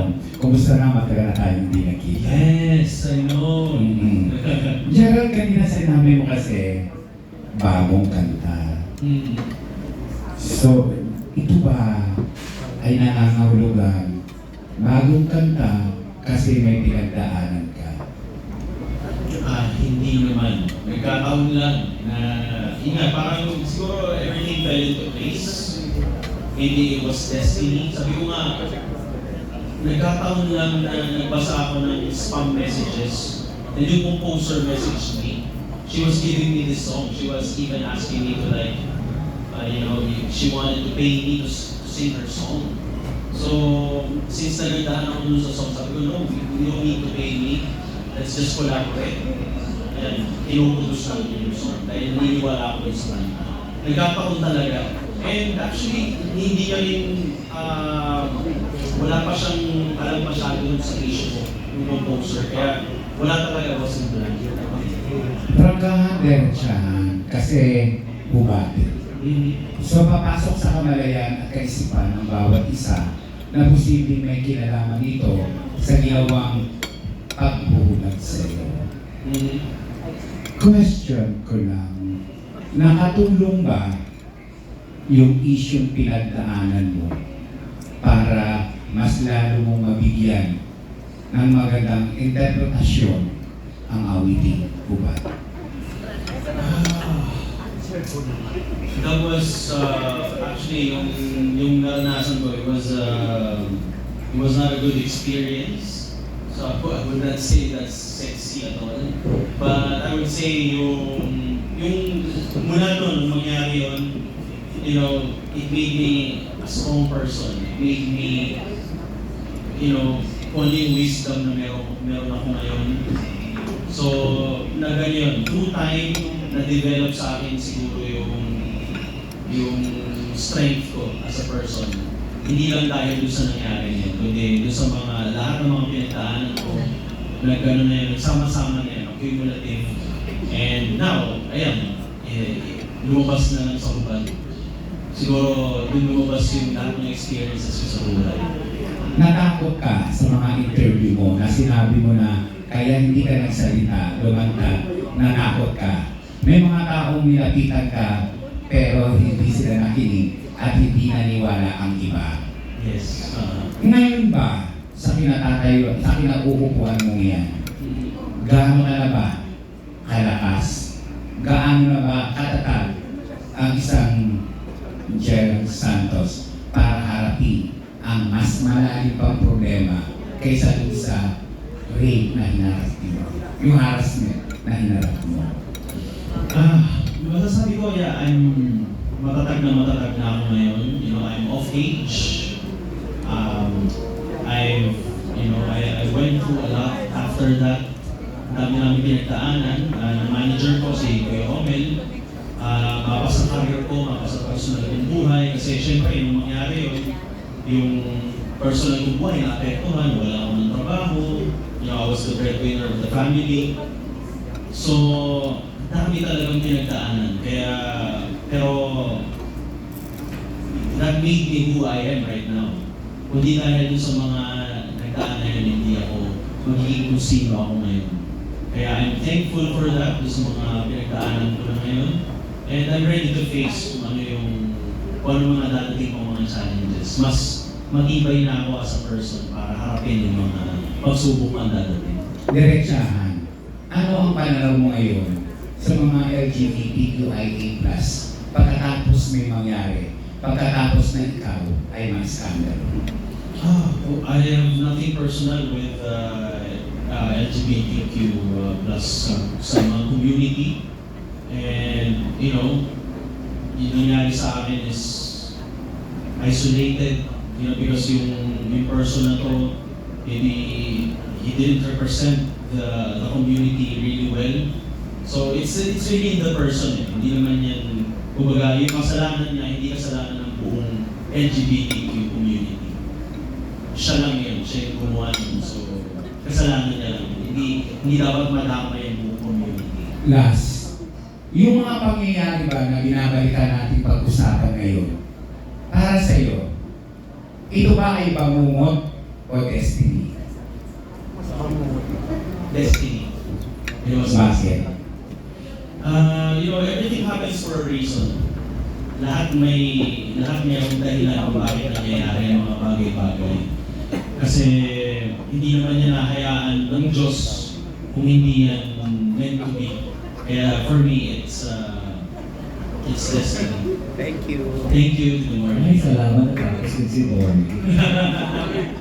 tanong, kumusta na matagal na tayo hindi nakita? Yes, I know. Mm. Gerald, kanina sinabi mo kasi, bagong kanta. Mm. So, ito ba ay nangangahulugan? Bagong kanta kasi may pinagdaanan ka. Ah, hindi naman. Nagkataon lang na, nga, parang siguro everything fell into place. Maybe it was destiny. Sabi ko nga, nagkataon lang na nagbasa ako ng spam messages. And yung composer messaged me. She was giving me this song. She was even asking me to like, uh, you know, she wanted to pay me to, to sing her song. So, since nagandahan ako dun sa song, sabi ko, no, you don't need to pay me. Let's just collaborate. Ayan, inuutos lang yung song. Dahil naniniwala ako sa kanya. Nagkataon talaga. And actually, hindi niya rin, ah, wala pa siyang alam masyado dun sa issue yung composer. Kaya wala talaga was in blank. Prangkahan diretsahan kasi bumati. Mhm. So, papasok sa kamalayan at kaisipan ng bawat isa na posibleng may kinalaman nito sa ginawang pagbubulag sa iyo. Mhm. Question ko lang, nakatulong ba yung isyong pinagdaanan mo para mas lalo mong mabigyan ng magandang interpretasyon ang awiting hubad? That was uh, actually yung yung naranasan ko. It was uh, it was not a good experience. So I would- not say that's sexy at all. But I would say yung yung mula nung mangyari yun, you know, it made me a strong person. It made me, you know, yung wisdom na meron, meron ako ngayon. So, na ganyan, through time, na-develop sa akin siguro yung yung strength ko as a person. Hindi lang dahil doon sa nangyari niya, kundi doon sa mga, lahat ng mga pinagdaanan ko, na gano'n na yun, nagsama-sama na yun, cumulative. And now, ayan, eh, lumabas na lang sa hubad. Siguro, doon lumabas yung lahat ng experiences ko sa buhay. Natakot ka sa mga interview mo na sinabi mo na kaya hindi ka nagsalita, lumantad, natakot ka. May mga taong nilapitan ka pero hindi sila nakinig at hindi naniwala ang iba. Yes. Uh, Ngayon ba, sa kinatatayo, sa kinauupuan mo yan, gaano na ba kalakas? Gaano na ba katatag ang isang Gerald Santos para harapin ang mas malalim pang problema kaysa dun sa rape na hinarap mo, yung harassment na hinarap mo. Ah, masasabi ko, yeah, I'm matatag na matatag na ako ngayon. You know, I'm of age. Um, I've, you know, I, I went through a lot after that. Ang dami namin pinagdaanan. Uh, ng manager ko, si Kuya Omel, uh, mapa sa career ko, mapa sa personal kong buhay. Kasi syempre, yung mangyari yun, yung personal kong buhay naapektuhan, wala akong ng trabaho. You know, I was the breadwinner of the family. So, dami talagang pinagdaanan. Kaya, pero, that made me who I am right now. Kundi dahil dun sa mga nagdaan na yun, hindi ako magiging kung sino ako ngayon. Kaya I'm thankful for that, dun sa mga pinagdaanan ko na ngayon. And I'm ready to face kung ano yung, kung ano mga dadating kong mga challenges. Mas matibay na ako as a person para harapin yung mga pagsubok ang dadating. Diretsahan, ano ang pananaw mo ngayon sa mga LGBTQIA+, pagkatapos may mangyari, pagkatapos na ikaw ay may scandal? Ah, oh, I have nothing personal with uh, uh, LGBTQ uh, plus uh, sa mga community. And, you know, yung nangyari sa akin is isolated, you know, because yung, yung person na to, maybe he didn't represent the, the community really well. So it's it's really the person eh. Hindi naman yan, kumbaga, yung kasalanan niya, hindi kasalanan ng buong LGBTQ community siya lang yun, siya yung gumawa nun. So, kasalanan niya lang. Hindi, hindi dapat madama yung buong community. Last, yung mga pangyayari ba na binabalikan natin pag-usapan ngayon, para sa iyo, ito ba ay bangungot o destiny? Destiny. You know, Bakit? Uh, you know, everything happens for a reason. Lahat may lahat may ang dahilan kung bakit nangyayari ang mga bagay-bagay. Kasi hindi naman niya nahayaan ng Diyos kung hindi yan meant to be. Kaya for me, it's uh, it's destiny. Thank you. Thank you. Good Ay, salamat na tapos si Dormy.